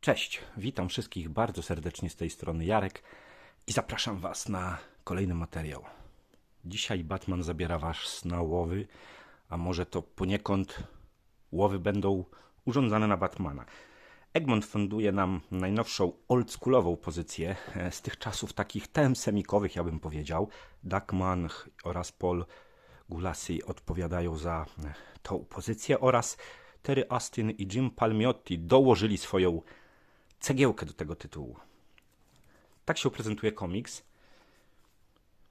Cześć, witam wszystkich bardzo serdecznie z tej strony Jarek i zapraszam Was na kolejny materiał. Dzisiaj Batman zabiera Was na łowy, a może to poniekąd łowy będą urządzane na Batmana. Egmont funduje nam najnowszą oldschoolową pozycję e, z tych czasów takich tem-semikowych, ja bym powiedział. Duckman oraz Paul Gulassi odpowiadają za e, tą pozycję oraz Terry Austin i Jim Palmiotti dołożyli swoją cegiełkę do tego tytułu. Tak się prezentuje komiks.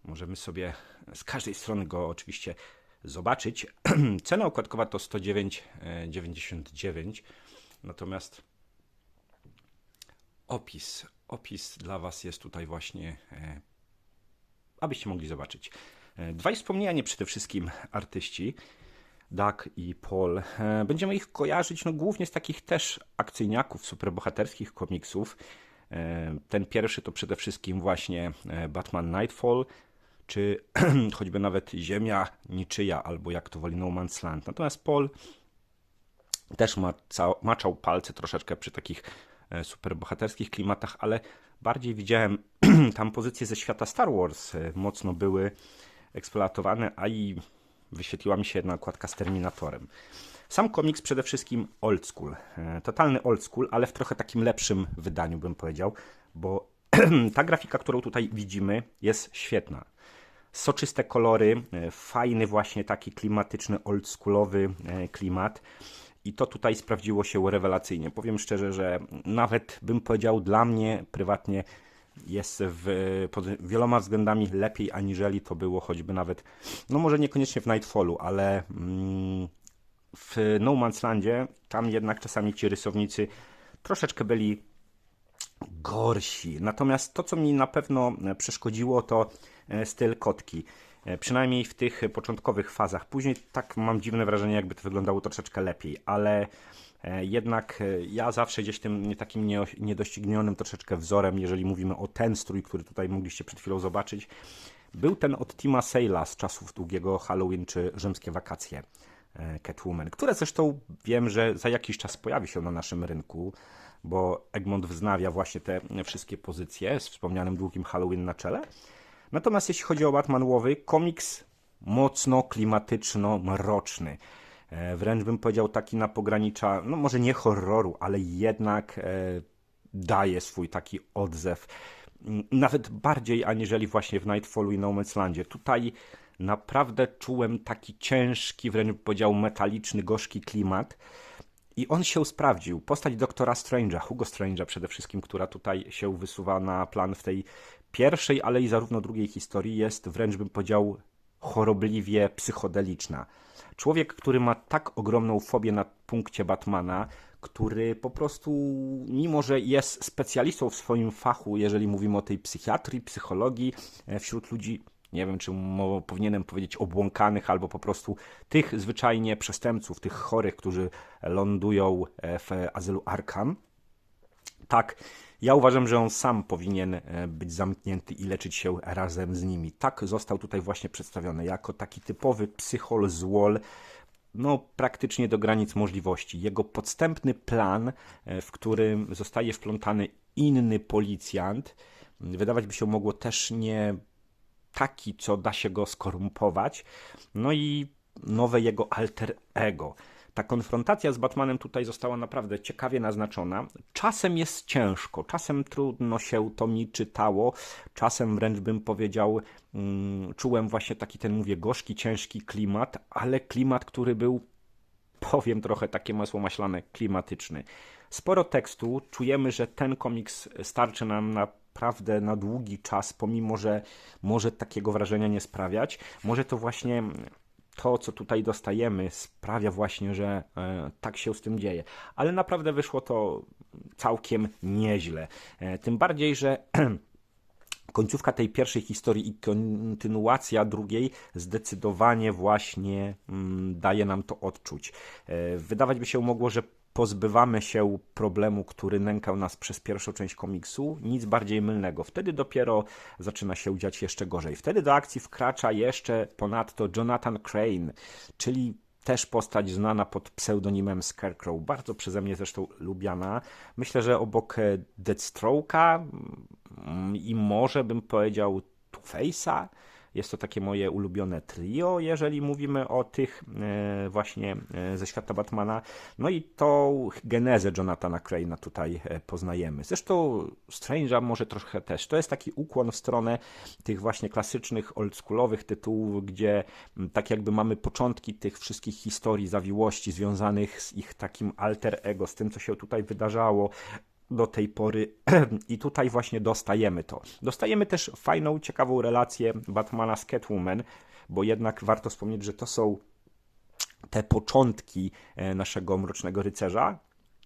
Możemy sobie z każdej strony go oczywiście zobaczyć. Cena okładkowa to 109,99. Natomiast opis, opis dla Was jest tutaj właśnie, e, abyście mogli zobaczyć. E, Dwaj wspomniani przede wszystkim artyści. Doug i Paul. E, Będziemy ich kojarzyć no, głównie z takich też akcyjniaków, superbohaterskich komiksów. E, Ten pierwszy to przede wszystkim właśnie e, Batman Nightfall, czy choćby nawet Ziemia Niczyja, albo jak to woli No Man's Land. Natomiast Paul też maca, maczał palce troszeczkę przy takich superbohaterskich klimatach, ale bardziej widziałem tam pozycje ze świata Star Wars mocno były eksploatowane, a i wyświetliła mi się jedna okładka z Terminatorem. Sam komiks przede wszystkim old school. E, Totalny old school, ale w trochę takim lepszym wydaniu bym powiedział, bo ta grafika, którą tutaj widzimy, jest świetna. Soczyste kolory, e, fajny właśnie taki klimatyczny, oldschoolowy e, klimat. I to tutaj sprawdziło się rewelacyjnie. Powiem szczerze, że nawet bym powiedział dla mnie prywatnie jest w, pod wieloma względami lepiej aniżeli to było choćby nawet, no może niekoniecznie w Nightfallu, ale mm, w No Man's Landzie tam jednak czasami ci rysownicy troszeczkę byli gorsi. Natomiast to, co mi na pewno przeszkodziło, to e, styl kotki. E, Przynajmniej w tych początkowych fazach. Później tak mam dziwne wrażenie, jakby to wyglądało troszeczkę lepiej, ale jednak e, ja zawsze gdzieś tym takim nie- niedoścignionym troszeczkę wzorem, jeżeli mówimy o ten strój, który tutaj mogliście przed chwilą zobaczyć, był ten od Tima Sale'a z czasów długiego Halloween czy rzymskie wakacje e, Catwoman, które zresztą wiem, że za jakiś czas pojawi się na naszym rynku, bo Egmont wznawia właśnie te wszystkie pozycje z wspomnianym długim Halloween na czele. Natomiast jeśli chodzi o Batman Łowy, komiks mocno klimatyczno-mroczny. E, Wręcz bym powiedział taki na pogranicza, no może nie horroru, ale jednak e, daje swój taki odzew. M, Nawet bardziej aniżeli właśnie w Nightfallu i No Man's Landzie. Tutaj naprawdę czułem taki ciężki, wręcz bym powiedział metaliczny, gorzki klimat. I on się sprawdził. Postać doktora Strange'a, Hugo Strange'a przede wszystkim, która tutaj się wysuwa na plan w tej pierwszej, ale i zarówno drugiej historii, jest wręcz bym powiedział chorobliwie psychodeliczna. Człowiek, który ma tak ogromną fobię na punkcie Batmana, który po prostu, mimo że jest specjalistą w swoim fachu, jeżeli mówimy o tej psychiatrii, psychologii, e, wśród ludzi nie wiem, czy powinienem powiedzieć obłąkanych, albo po prostu tych zwyczajnie przestępców, tych chorych, którzy lądują e, w azylu Arkham. Tak, ja uważam, że on sam powinien e, być zamknięty i leczyć się razem z nimi. Tak został tutaj właśnie przedstawiony jako taki typowy psychol złol, no praktycznie do granic możliwości. Jego podstępny plan, e, w którym zostaje wplątany inny policjant, wydawać by się mogło też nie taki, co da się go skorumpować. No i nowe jego alter ego. Ta konfrontacja z Batmanem tutaj została naprawdę ciekawie naznaczona. Czasem jest ciężko, czasem trudno się to mi czytało, czasem wręcz bym powiedział, mm, czułem właśnie taki ten, mówię, gorzki, ciężki klimat, ale klimat, który był powiem trochę takie masło maślane, klimatyczny. Sporo tekstu, czujemy, że ten komiks starczy nam naprawdę na długi czas, pomimo że może takiego wrażenia nie sprawiać. Może to właśnie to, co tutaj dostajemy, sprawia właśnie, że e, tak się z tym dzieje. Ale naprawdę wyszło to całkiem nieźle. E, tym bardziej, że końcówka tej pierwszej historii i kontynuacja drugiej zdecydowanie właśnie mm, daje nam to odczuć. E, Wydawać by się mogło, że pozbywamy się problemu, który nękał nas przez pierwszą część komiksu, nic bardziej mylnego. Wtedy dopiero zaczyna się dziać jeszcze gorzej. Wtedy do akcji wkracza jeszcze ponadto Jonathan Crane, czyli też postać znana pod pseudonimem Scarecrow, bardzo przeze mnie zresztą lubiana. Myślę, że obok e, Deathstroke'a mm, i może bym powiedział Two-Face'a, jest to takie moje ulubione trio, jeżeli mówimy o tych e, właśnie e, ze świata Batmana. No i tą genezę Jonathana Crane'a tutaj e, poznajemy. Zresztą Strange'a może trochę też. To jest taki ukłon w stronę tych właśnie klasycznych, oldschoolowych tytułów, gdzie tak jakby mamy początki tych wszystkich historii, zawiłości związanych z ich takim alter ego, z tym, co się tutaj wydarzało, do tej pory i tutaj właśnie dostajemy to. Dostajemy też fajną, ciekawą relację Batmana z Catwoman, bo jednak warto wspomnieć, że to są te początki e, naszego Mrocznego Rycerza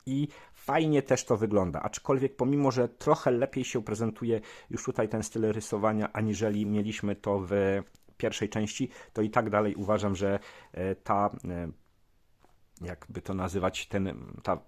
i fajnie też to wygląda, aczkolwiek pomimo, że trochę lepiej się prezentuje już tutaj ten styl rysowania, aniżeli mieliśmy to w pierwszej części, to i tak dalej uważam, że e, ta e, jakby to nazywać, ten, ta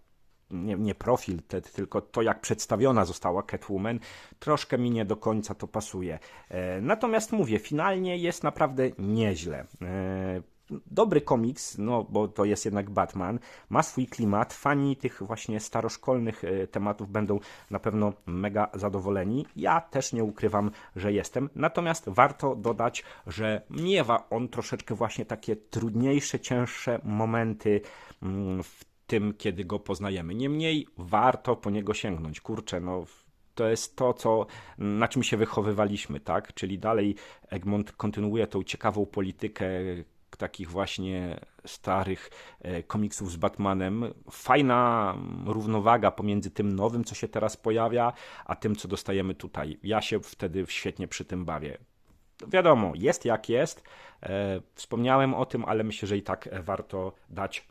nie, nie profil, te, tylko to, jak przedstawiona została Catwoman, troszkę mi nie do końca to pasuje. E, natomiast mówię, finalnie jest naprawdę nieźle. E, dobry komiks, no bo to jest jednak Batman, ma swój klimat, fani tych właśnie staroszkolnych e, tematów będą na pewno mega zadowoleni. Ja też nie ukrywam, że jestem. Natomiast warto dodać, że miewa on troszeczkę właśnie takie trudniejsze, cięższe momenty mm, w tym, kiedy go poznajemy. Niemniej warto po niego sięgnąć. Kurczę, no to jest to, co, na czym się wychowywaliśmy, tak? Czyli dalej Egmont kontynuuje tą ciekawą politykę takich właśnie starych e, komiksów z Batmanem. Fajna równowaga pomiędzy tym nowym, co się teraz pojawia, a tym, co dostajemy tutaj. Ja się wtedy świetnie przy tym bawię. Wiadomo, jest jak jest. E, wspomniałem o tym, ale myślę, że i tak warto dać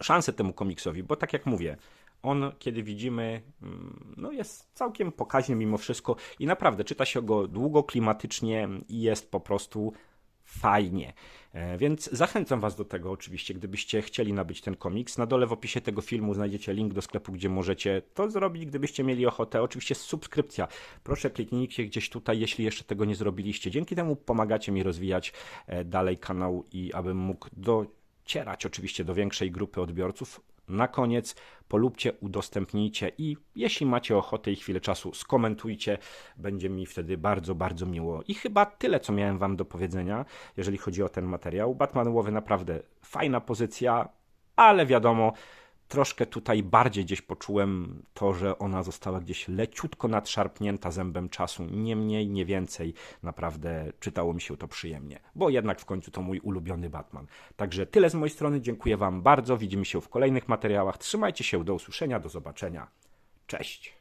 szansę temu komiksowi, bo tak jak mówię, on, kiedy widzimy, mm, no jest całkiem pokaźny mimo wszystko i naprawdę czyta się go długo, klimatycznie i jest po prostu fajnie. E, więc zachęcam Was do tego oczywiście, gdybyście chcieli nabyć ten komiks. Na dole w opisie tego filmu znajdziecie link do sklepu, gdzie możecie to zrobić, gdybyście mieli ochotę. Oczywiście subskrypcja. Proszę kliknijcie gdzieś tutaj, jeśli jeszcze tego nie zrobiliście. Dzięki temu pomagacie mi rozwijać e, dalej kanał i abym mógł do docierać oczywiście do większej grupy odbiorców. Na koniec polubcie, udostępnijcie i jeśli macie ochotę i chwilę czasu, skomentujcie. Będzie mi wtedy bardzo, bardzo miło. I chyba tyle, co miałem Wam do powiedzenia, jeżeli chodzi o ten materiał. Batmanowy naprawdę fajna pozycja, ale wiadomo, troszkę tutaj bardziej gdzieś poczułem to, że ona została gdzieś leciutko nadszarpnięta zębem czasu. Nie mniej, nie więcej. Naprawdę czytało mi się to przyjemnie, bo jednak w końcu to mój ulubiony Batman. Także tyle z mojej strony. Dziękuję Wam bardzo. Widzimy się w kolejnych materiałach. Trzymajcie się. Do usłyszenia. Do zobaczenia. Cześć.